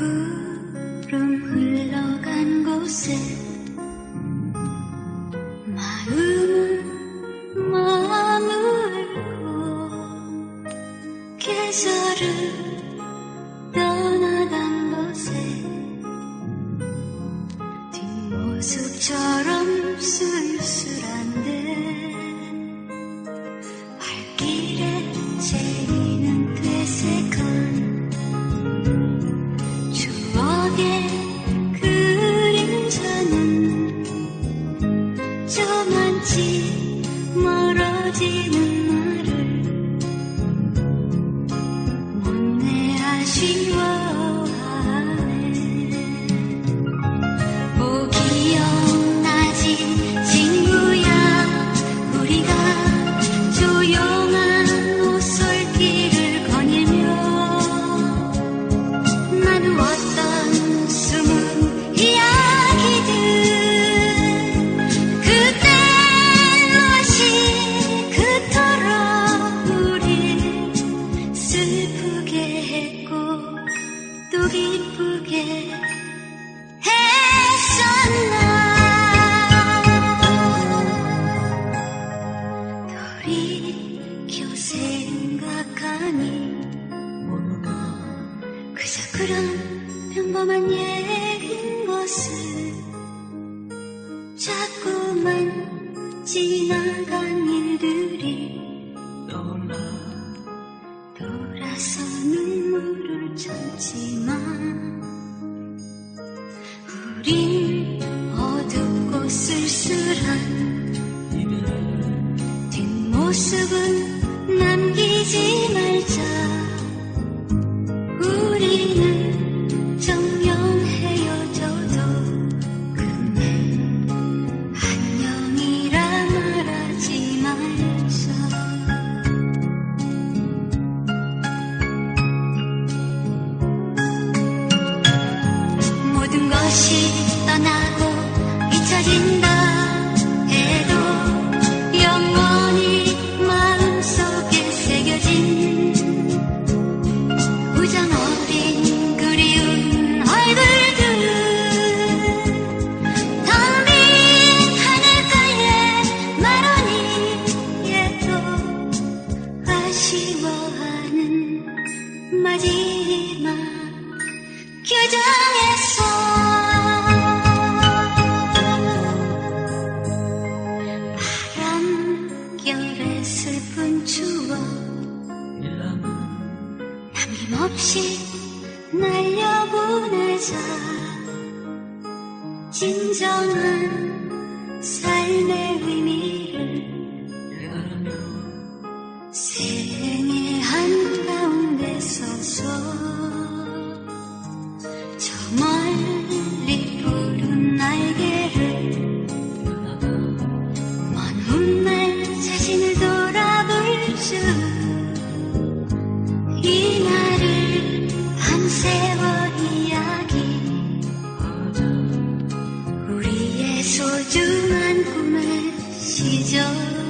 구름 흘러간 곳에 마음은 머물고 계절은 떠나간 곳에 뒷모습처럼 쓸쓸한데 발길에 제 또 기쁘게 했었나? 돌이켜 생각하니 그저 그런 평범한 얘긴 것을 자꾸만 지나간 일들이 돌아서 눈물을 참지만 우린 어둡고 쓸쓸한 뒷모습은 남기지 말자. 우리는 정녕 헤어져도 그만 안녕이라 말하지 말자 모 남김없이 날려보내자. 진정한 삶의 의미를 소중한 꿈의 시절